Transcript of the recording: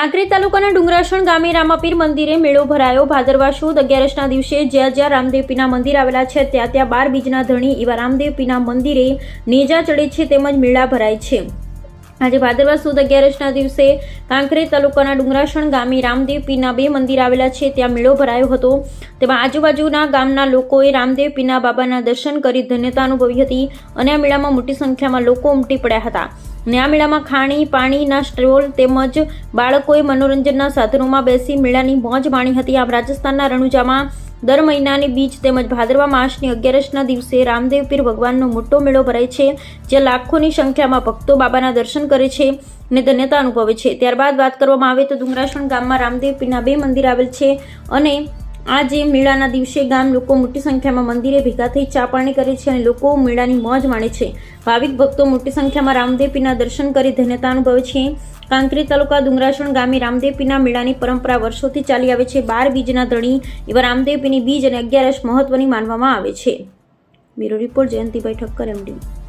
કાંકરેજ તાલુકાના ડુંગરાસણ ગામે રામાપીર મંદિરે મેળો ભરાયો. ભાદરવા સુદ અગિયારસના દિવસે જ્યાં જ્યાં રામદેવ પીના મંદિર આવેલા છે, ત્યાં ત્યાં બાર બીજના ધણી એવા રામદેવ પીના મંદિરે નેજા ચડે છે તેમજ મેળા ભરાય છે. આજે ભાદરવા સુદ અગિયારસના દિવસે કાંકરેજ તાલુકાના ડુંગરાસણ ગામે રામદેવ પીના બે મંદિર આવેલા છે. ત્યાં મેળો ભરાયો હતો. તેમાં આજુબાજુના ગામના લોકોએ રામદેવ પીના બાબાના દર્શન કરી ધન્યતા અનુભવી હતી અને આ મેળામાં મોટી સંખ્યામાં લોકો ઉમટી પડ્યા હતા. અને આ મેળામાં ખાણી, પાણીના સ્ટોલ તેમજ બાળકોએ મનોરંજનના સાધનોમાં બેસી મેળાની મોજ માણી હતી. આમ રાજસ્થાનના રણુજામાં દર મહિનાની બીજ તેમજ ભાદરવા માસની અગિયારસના દિવસે રામદેવ પીર ભગવાનનો મોટો મેળો ભરાય છે જ્યાં લાખોની સંખ્યામાં ભક્તો બાબાના દર્શન કરે છે અને ધન્યતા અનુભવે છે. ત્યારબાદ વાત કરવામાં આવે તો ડુંગરાસણ ગામમાં રામદેવ પીરના બે મંદિર આવેલ છે અને આ જે મેળાના દિવસે ગામ લોકો મોટી સંખ્યામાં મંદિરે ભેગા થઈ ચાપાણી કરે છે અને લોકો મેળાની મોજ માણે છે. ભાવિક ભક્તો મોટી સંખ્યામાં રામદેવપીના દર્શન કરી ધન્યતા અનુભવે છે. કાંકરી તાલુકા ડુંગરાસણ ગામે રામદેવપીના મેળાની પરંપરા વર્ષોથી ચાલી આવે છે. બાર બીજના ધણી એવા રામદેવપીની બીજ અને અગિયારસ મહત્વની માનવામાં આવે છે. Bureau report Jayantibhai Thakkar, MD.